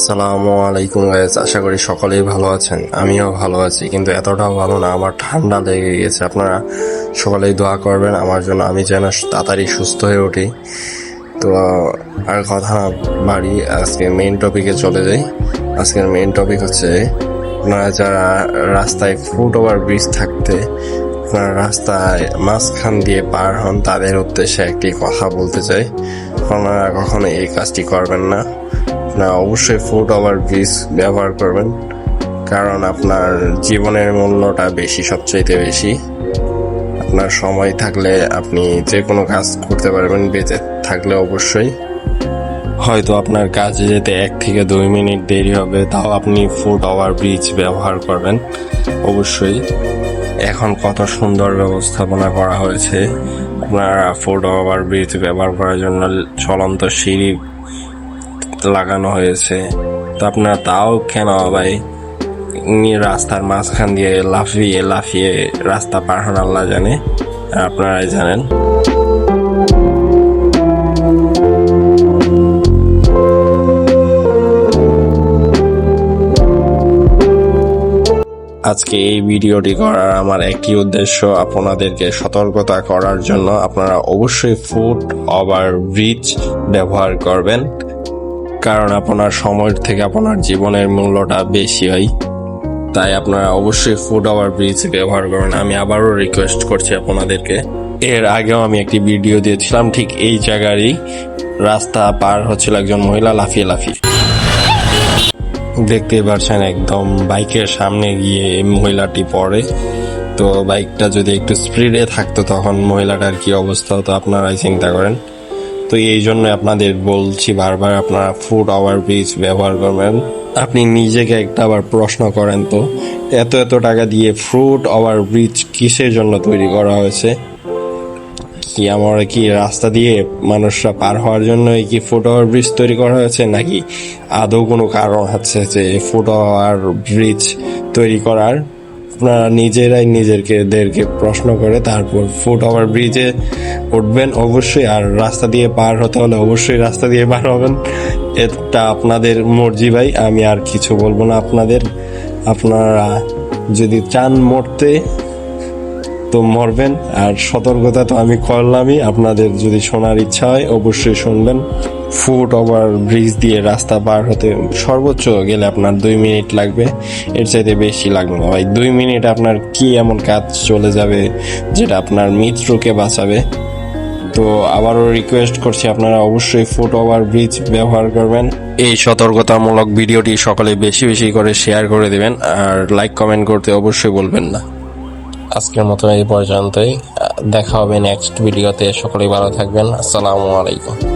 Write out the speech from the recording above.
আসসালামু আলাইকুম গাইজ আশা করি সকলেই ভালো আছেন। আমিও ভালো আছি, কিন্তু এতটাও ভালো না, আমার ঠান্ডা লেগে গেছে। আপনারা সকলেই দোয়া করবেন, আমার জন্য আমি যেন তাড়াতাড়ি সুস্থ হয়ে উঠি। তো, আর কথা না বাড়ি, আজকে মেইন টপিকে চলে যাই। আজকের মেইন টপিক হচ্ছে, আপনারা যারা রাস্তায় ফুট ওভার ব্রিজ থাকতে, আপনারা রাস্তায় মাঝখান দিয়ে পার হন, তাদের উদ্দেশ্যে একটি কথা বলতে চাই। আপনারা কখনো এই কাজটি করবেন না। না, অবশ্যই ফুট ওভার ব্রিজ ব্যবহার করবেন, কারণ আপনার জীবনের মূল্যটা বেশি, সবচাইতে বেশি। আপনার সময় থাকলে আপনি যে কোনো কাজ করতে পারবেন, বেঁচে থাকলে অবশ্যই। হয়তো আপনার কাজে যেতে এক থেকে দুই মিনিট দেরি হবে, তাও আপনি ফুট ওভার ব্রিজ ব্যবহার করবেন, অবশ্যই। এখন কত সুন্দর ব্যবস্থাপনা করা হয়েছে। আপনারা ফুট ওভার ব্রিজ ব্যবহার করার জন্য চলন্ত সিঁড়ি লাগানো হয়েছে। তো আপনারা তাও কেন ভাই রাস্তার মাঝখান দিয়ে লাফিয়ে লাফিয়ে রাস্তা পার হন আল্লাহ জানে। আপনারাই জানেন। আজকে এই ভিডিওটি করার আমার একটি উদ্দেশ্য আপনাদেরকে সতর্কতা করার জন্য। আপনারা অবশ্যই ফুট ওভার ব্রিজ ব্যবহার করবেন। কারণ আপনার সময়ের থেকে আপনার জীবনের মূল্যটা বেশি হয়। তাই আপনারা অবশ্যই ফুড ওভার ব্রিজ ব্যবহার করেন আমি আবারও রিকোয়েস্ট করছি আপনাদেরকে। এর আগেও আমি একটি ভিডিও দিয়েছিলাম, ঠিক এই জায়গারই রাস্তা পার হচ্ছিল একজন মহিলা লাফিয়ে লাফিয়ে। দেখতে পাচ্ছেন একদম বাইকের সামনে গিয়ে মহিলাটি পড়ে। তো বাইকটা যদি একটু স্পিডে থাকতো তখন মহিলাটার কি অবস্থা হতো আপনারাই চিন্তা করেন। তো এই জন্য আপনাদের বলছি বারবার আপনারা ফুট ওভার ব্রিজ ব্যবহার করবেন। আপনি নিজেকে একটা আবার প্রশ্ন করেন তো, এত এত টাকা দিয়ে ফ্রুট ওভার ব্রিজ কিসের জন্য তৈরি করা হয়েছে? কি আমরা কি রাস্তা দিয়ে মানুষরা পার হওয়ার জন্য কি ফুট ওভার ব্রিজ তৈরি করা হয়েছে, নাকি আদৌ কোনো কারণ হচ্ছে যে ফুট ওভার ব্রিজ তৈরি করার? আপনারা নিজেরাই নিজেদেরকে দেরকে প্রশ্ন করে তারপর ফুট ওভার ব্রিজে উঠবেন অবশ্যই, আর রাস্তা দিয়ে পার হতে হলে অবশ্যই রাস্তা দিয়ে পার হবেন। এটা আপনাদের মর্জি ভাই, আমি আর কিছু বলব না আপনাদের। আপনারা যদি চান মরতে তো মরবেন। আর সতর্কতা তো আমি করলামই। আপনাদের যদি শোনার ইচ্ছা হয়, অবশ্যই শুনবেন। ফুট ওভার ব্রিজ দিয়ে রাস্তা পার হতে সর্বোচ্চ গেলে আপনার দুই মিনিট লাগবে। এর চাইতে বেশি লাগবে না ভাই। দুই মিনিট আপনার কি এমন কাজ চলে যাবে যেটা আপনার মিত্রকে বাঁচাবে? তো আবারও রিকোয়েস্ট করছি, আপনারা অবশ্যই ফুট ওভার ব্রিজ ব্যবহার করবেন। এই সতর্কতামূলক ভিডিওটি সকলে বেশি বেশি করে শেয়ার করে দেবেন। আর লাইক কমেন্ট করতে অবশ্যই বলবেন না। আজকের মতো এই পর্যন্তই। দেখা হবে নেক্সট ভিডিওতে সকলেই ভালো থাকবেন। আসসালামু আলাইকুম।